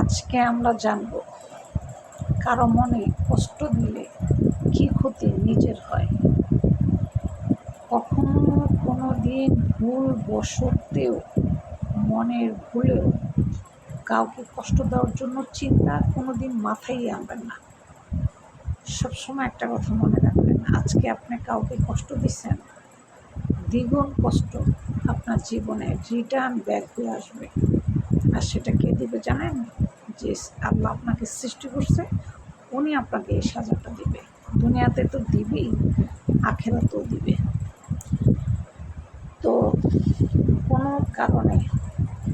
আজকে আমরা জানব কারও মনে কষ্ট দিলে কী ক্ষতি নিজের হয়। কখনো কোনো দিন ভুল বসতেও মনের ভুলেও কাউকে কষ্ট দেওয়ার জন্য চিন্তা কোনো দিন মাথায় আনবেন না। সবসময় একটা কথা মনে রাখবেন, আজকে আপনি কাউকে কষ্ট দিচ্ছেন, দ্বিগুণ কষ্ট আপনার জীবনে রিটার্ন ব্যাক হয়ে আসবে। আর সেটা কে দিবে জানেন? যে আল্লাহ আপনাকে সৃষ্টি করছে, উনি আপনাকে এই সাজাটা দিবে। দুনিয়াতে তো দিবেই, আখেরাতেও দিবে। তো কোনো কারণে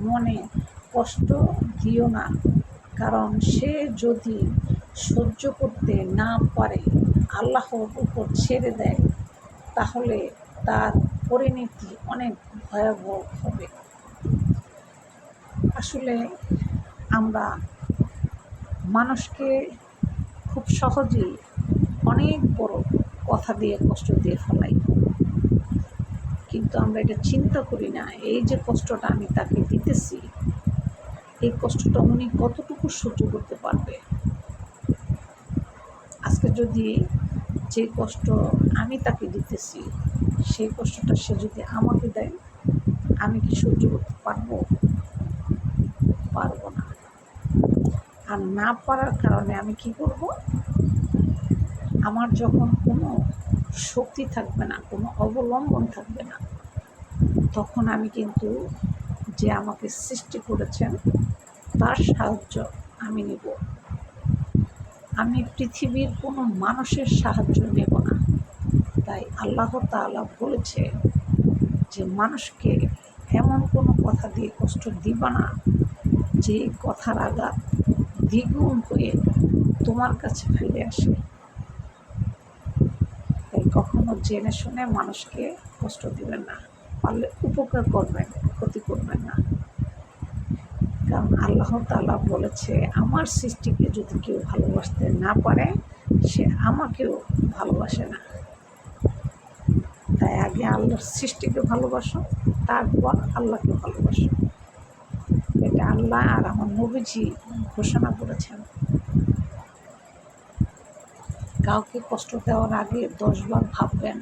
মনে কষ্ট দিও না, কারণ সে যদি সহ্য করতে না পারে, আল্লাহর উপর ছেড়ে দেয়, তাহলে তার পরিণতি অনেক ভয়াবহ হবে। আসলে আমরা মানুষকে খুব সহজেই অনেক বড় কথা দিয়ে, কষ্ট দিয়ে ফেলাই। কিন্তু আমরা এটা চিন্তা করি না, এই যে কষ্টটা আমি তাকে দিতেছি, এই কষ্টটা উনি কতটুকু সহ্য করতে পারবে? আজকে যদি যে কষ্ট আমি তাকে দিতেছি, সেই কষ্টটা সে যদি আমাকে দেয়, আমি কি সহ্য করতে পারব? পারব না। আর না পারার কারণে আমি কি করব? আমার যখন কোনো শক্তি থাকবে না, কোনো অবলম্বন থাকবে না, তখন আমি কিন্তু যে আমাকে সৃষ্টি করেছেন, তার সাহায্য আমি নেব। আমি পৃথিবীর কোনো মানুষের সাহায্য নেব না। তাই আল্লাহ তাআলা বলেছে যে, মানুষকে এমন কোনো কথা দিয়ে কষ্ট দিবা না। যে কথার আঘাত দ্বিগুণ হয়ে তোমার কাছে ফিরে আসে। তাই কখনো জেনে শুনে মানুষকে কষ্ট দিবেন না, পারলে উপকার করবেন, ক্ষতি করবেন না। কারণ আল্লাহ তালা বলেছে, আমার সৃষ্টিকে যদি কেউ ভালোবাসতে না পারে, সে আমাকেও ভালোবাসে না। তাই আগে আল্লাহর সৃষ্টিকে ভালোবাসো, তারপর আল্লাহকে ভালোবাসো। আল্লাহ আর আমার নবীজি ঘোষণা করেছেন। কাউকে কষ্ট দেওয়ার আগে দশবার ভাববেন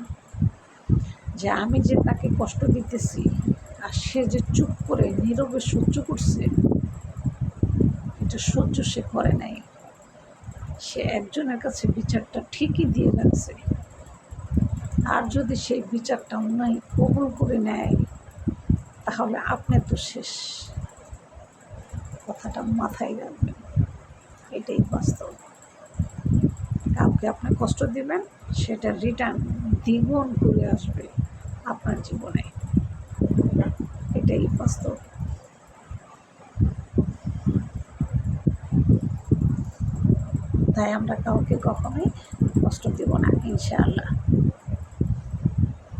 যে আমি যে তাকে কষ্ট দিতেছি আর সে যে চুপ করে নীরবে সহ্য করছে, এটা সহ্য সে করে নাই। সে একজনের কাছে বিচারটা ঠিকই দিয়ে রাখছে আর যদি সেই বিচারটা উনি কবুল করে নেয়, তাহলে আপনি তো শেষ। কথাটা মাথায় রাখবেন। এটাই বাস্তব। কাউকে আপনি কষ্ট দিবেন, সেটা রিটার্ন দ্বিগুণ করে আসবে আপনার জীবনে। এটাই বাস্তব। তাই আমরা কাউকে কখনোই কষ্ট দেব না, ইনশাআল্লাহ।